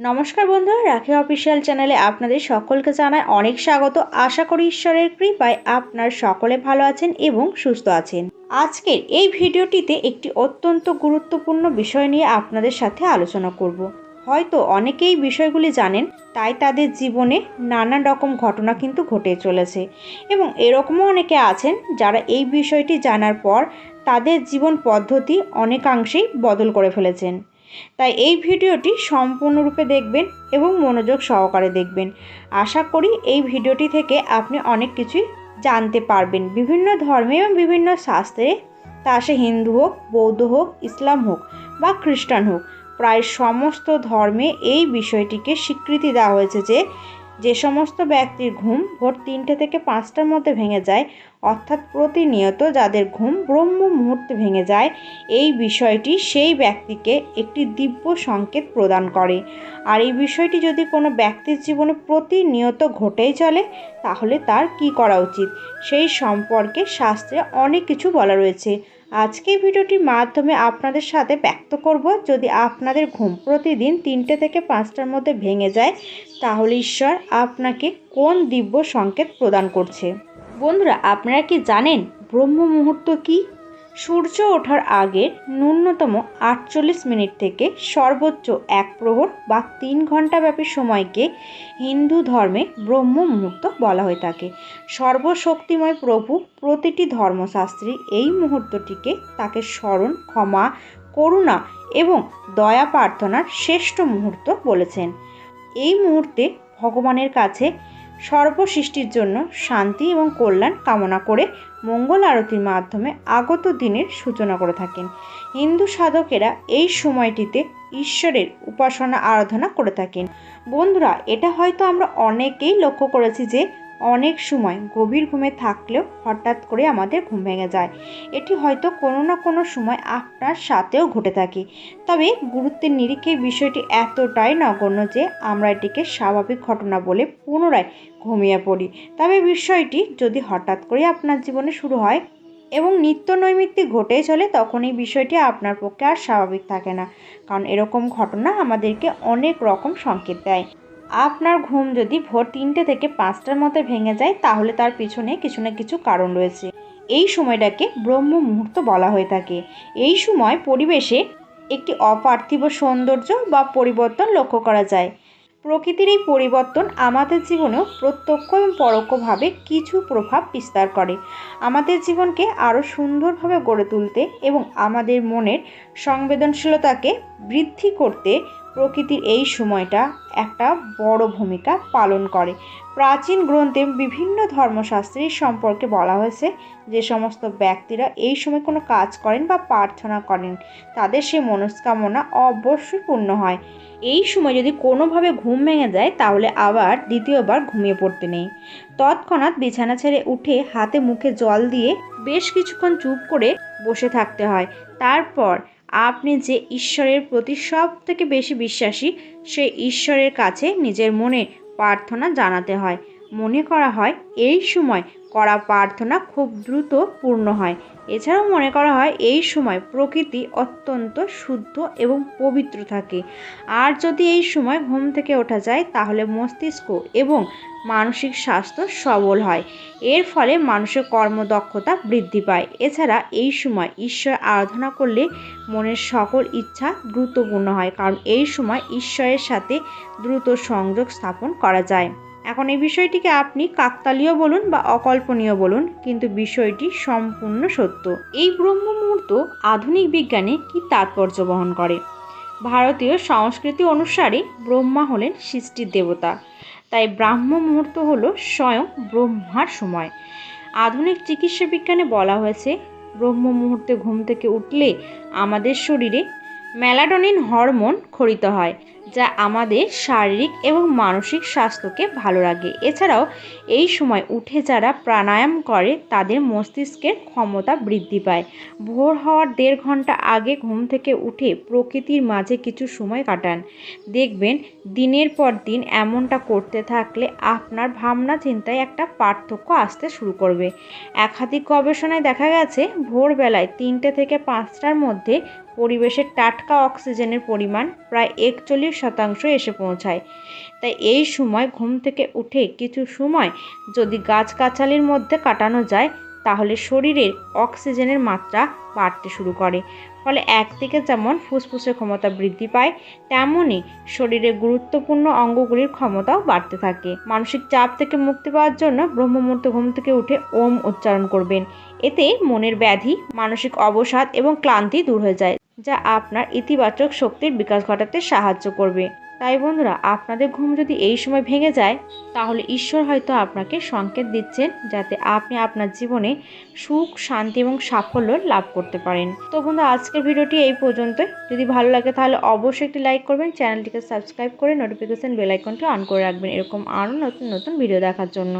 নমস্কার বন্ধুরা, রাখি অফিসিয়াল চ্যানেলে আপনাদের সকলকে জানায় অনেক স্বাগত। আশা করি ঈশ্বরের কৃপায় আপনার সকলে ভালো আছেন এবং সুস্থ আছেন। আজকের এই ভিডিওটিতে একটি অত্যন্ত গুরুত্বপূর্ণ বিষয় নিয়ে আপনাদের সাথে আলোচনা করব। হয়তো অনেকেই বিষয়গুলি জানেন, তাই তাদের জীবনে নানান রকম ঘটনা কিন্তু ঘটে চলেছে। এবং এরকমও অনেকে আছেন যারা এই বিষয়টি জানার পর তাদের জীবন পদ্ধতি অনেকাংশেই বদল করে ফেলেছেন। তাই এই ভিডিওটি সম্পূর্ণরূপে দেখবেন এবং মনোযোগ সহকারে দেখবেন। আশা করি এই ভিডিওটি থেকে আপনি অনেক কিছুই জানতে পারবেন। বিভিন্ন ধর্মে এবং বিভিন্ন শাস্ত্রে তা সে হিন্দু হোক, বৌদ্ধ হোক, ইসলাম হোক বা খ্রিস্টান হোক, প্রায় সমস্ত ধর্মে এই বিষয়টিকে স্বীকৃতি দেওয়া হয়েছে যে যে সমস্ত ব্যক্তির ঘুম ভোর তিনটে থেকে পাঁচটার মধ্যে ভেঙে যায়, অর্থাৎ প্রতিনিয়ত যাদের ঘুম ব্রহ্ম মুহূর্তে ভেঙে যায়, এই বিষয়টি সেই ব্যক্তিকে একটি দিব্য সংকেত প্রদান করে। আর এই বিষয়টি যদি কোনো ব্যক্তির জীবনে প্রতিনিয়ত ঘটেই চলে, তাহলে তার কি করা উচিত? সেই সম্পর্কে শাস্ত্রে অনেক কিছু বলা রয়েছে। আজকে ভিডিওটির মাধ্যমে আপনাদের সাথে ব্যক্ত করব, যদি আপনাদের ঘুম প্রতিদিন তিনটে থেকে পাঁচটার মধ্যে ভেঙে যায়, তাহলে ঈশ্বর আপনাকে কোন দিব্য সংকেত প্রদান করছে? বন্ধুরা, আপনারা কি জানেন ব্রহ্ম মুহূর্ত কী? সূর্য ওঠার আগের ন্যূনতম আটচল্লিশ মিনিট থেকে সর্বোচ্চ এক প্রহর বা তিন ঘন্টাব্যাপী সময়কে হিন্দু ধর্মে ব্রহ্ম মুহূর্ত বলা হয়ে থাকে। সর্বশক্তিময় প্রভু প্রতিটি ধর্মশাস্ত্রী এই মুহূর্তটিকে তাকে স্মরণ, ক্ষমা, করুণা এবং দয়া প্রার্থনার শ্রেষ্ঠ মুহূর্ত বলেছেন। এই মুহূর্তে ভগবানের কাছে সর্বসৃষ্টির জন্য শান্তি এবং কল্যাণ কামনা করে মঙ্গল আরতির মাধ্যমে আগত দিনের সূচনা করে থাকেন। হিন্দু সাধকেরা এই সময়টিতে ঈশ্বরের উপাসনা আরাধনা করে থাকেন। বন্ধুরা, এটা হয়তো আমরা অনেকেই লক্ষ্য করেছি যে অনেক সময় গভীর ঘুমে থাকলেও হঠাৎ করে আমাদের ঘুম ভেঙে যায়। এটি হয়তো কোনো না কোনো সময় আপনার সাথেও ঘটে থাকে। তবে গুরুত্বের নিরিখে বিষয়টি এতটাই নগণ্য যে আমরা এটিকে স্বাভাবিক ঘটনা বলে পুনরায় ঘুমিয়ে পড়ি। তবে বিষয়টি যদি হঠাৎ করে আপনার জীবনে শুরু হয় এবং নিত্য নৈমিত্তিক ঘটেই চলে তখন এই বিষয়টি আপনার পক্ষে আর স্বাভাবিক থাকে না। কারণ এরকম ঘটনা আমাদেরকে অনেক রকম সংকেত দেয়। আপনার ঘুম যদি ভোর তিনটে থেকে পাঁচটার মধ্যে ভেঙে যায়, তাহলে তার পিছনে কিছু না কিছু কারণ রয়েছে। এই সময়টাকে ব্রহ্ম মুহূর্ত বলা হয়ে থাকে। এই সময় পরিবেশে একটি অপার্থিব সৌন্দর্য বা পরিবর্তন লক্ষ্য করা যায়। প্রকৃতির এই পরিবর্তন আমাদের জীবনেও প্রত্যক্ষ এবং পরোক্ষভাবে কিছু প্রভাব বিস্তার করে। আমাদের জীবনকে আরও সুন্দরভাবে গড়ে তুলতে এবং আমাদের মনের সংবেদনশীলতাকে বৃদ্ধি করতে প্রকৃতির এই সময়টা একটা বড় ভূমিকা পালন করে। প্রাচীন গ্রন্থে বিভিন্ন ধর্মশাস্ত্রের সম্পর্কে বলা হয়েছে যে সমস্ত ব্যক্তিরা এই সময় কোনো কাজ করেন বা প্রার্থনা করেন, তাদের সে মনস্কামনা অবশ্যই পূর্ণ হয়। এই সময় যদি কোনোভাবে ঘুম ভেঙে যায়, তাহলে আবার দ্বিতীয়বার ঘুমিয়ে পড়তে নেই। তৎক্ষণাৎ বিছানা ছেড়ে উঠে হাতে মুখে জল দিয়ে বেশ কিছুক্ষণ চুপ করে বসে থাকতে হয়। তারপর আপনি যে ঈশ্বরের প্রতি সব থেকে বেশি বিশ্বাসী সেই ঈশ্বরের কাছে নিজের মনে প্রার্থনা জানাতে হয়। মনে করা হয়, এই সময় করা প্রার্থনা খুব দ্রুত পূর্ণ হয়। এছাড়াও মনে করা হয়, এই সময় প্রকৃতি অত্যন্ত শুদ্ধ এবং পবিত্র থাকে। আর যদি এই সময় ঘুম থেকে ওঠা যায়, তাহলে মস্তিষ্ক এবং মানসিক স্বাস্থ্য সবল হয়। এর ফলে মানুষের কর্মদক্ষতা বৃদ্ধি পায়। এছাড়া এই সময় ঈশ্বর আরাধনা করলে মনের সকল ইচ্ছা দ্রুতপূর্ণ হয়, কারণ এই সময় ঈশ্বরের সাথে দ্রুত সংযোগ স্থাপন করা যায়। এখন এই বিষয়টিকে আপনি কাকতালীয় বলুন বা অকল্পনীয় বলুন, কিন্তু বিষয়টি সম্পূর্ণ সত্য। এই ব্রহ্ম মুহূর্ত আধুনিক বিজ্ঞানে কি তাৎপর্য বহন করে? ভারতীয় সংস্কৃতি অনুসারে ব্রহ্মা হলেন সৃষ্টির দেবতা। তাই ব্রাহ্ম মুহূর্ত হল স্বয়ং ব্রহ্মার সময়। আধুনিক চিকিৎসা বিজ্ঞানে বলা হয়েছে, ব্রহ্ম মুহূর্তে ঘুম থেকে উঠলে আমাদের শরীরে ম্যালাডোনিন হরমোন খরিত হয়। যা আমাদের শারীরিক এবং মানসিক স্বাস্থ্যকে ভালো রাখে। এছাড়াও, এই সময় উঠে যারা প্রাণায়াম করে, তাদের মস্তিষ্কের ক্ষমতা বৃদ্ধি পায়। ভোর হওয়ার দেড় ঘণ্টা আগে ঘুম থেকে উঠে প্রকৃতির মাঝে কিছু সময় কাটান। দেখবেন, দিনের পর দিন এমনটা করতে থাকলে আপনার ভাবনা চিন্তায় একটা পার্থক্য আসতে শুরু করবে। একাধিক গবেষণায় দেখা গেছে, ভোরবেলায় তিনটে থেকে পাঁচটার মধ্যে পরিবেশের টাটকা অক্সিজেনের পরিমাণ প্রায় একচল্লিশ শতাংশ এসে পৌঁছায়। তাই এই সময় ঘুম থেকে উঠে কিছু সময় যদি গাছগাছালির মধ্যে কাটানো যায়, তাহলে শরীরের অক্সিজেনের মাত্রা বাড়তে শুরু করে। ফলে একদিকে যেমন ফুসফুসের ক্ষমতা বৃদ্ধি পায় তেমনই শরীরের গুরুত্বপূর্ণ অঙ্গগুলির ক্ষমতাও বাড়তে থাকে। মানসিক চাপ থেকে মুক্তি পাওয়ার জন্য ব্রহ্মমুহূর্ত ঘুম থেকে উঠে ওম উচ্চারণ করবেন। এতে মনের ব্যাধি, মানসিক অবসাদ এবং ক্লান্তি দূর হয়ে যায়। যা আপনার ইতিবাচক শক্তির বিকাশ ঘটাতে সাহায্য করবে। তাই বন্ধুরা, আপনাদের ঘুম যদি এই সময় ভেঙে যায়, তাহলে ঈশ্বর হয়তো আপনাকে সংকেত দিচ্ছেন যাতে আপনি আপনার জীবনে সুখ, শান্তি এবং সাফল্য লাভ করতে পারেন। তো বন্ধুরা, আজকের ভিডিওটি এই পর্যন্ত যদি ভালো লাগে, তাহলে অবশ্যই একটি লাইক করবেন, চ্যানেলটিকে সাবস্ক্রাইব করে নোটিফিকেশান বেল আইকনটি অন করে রাখবেন, এরকম আরও নতুন নতুন ভিডিও দেখার জন্য।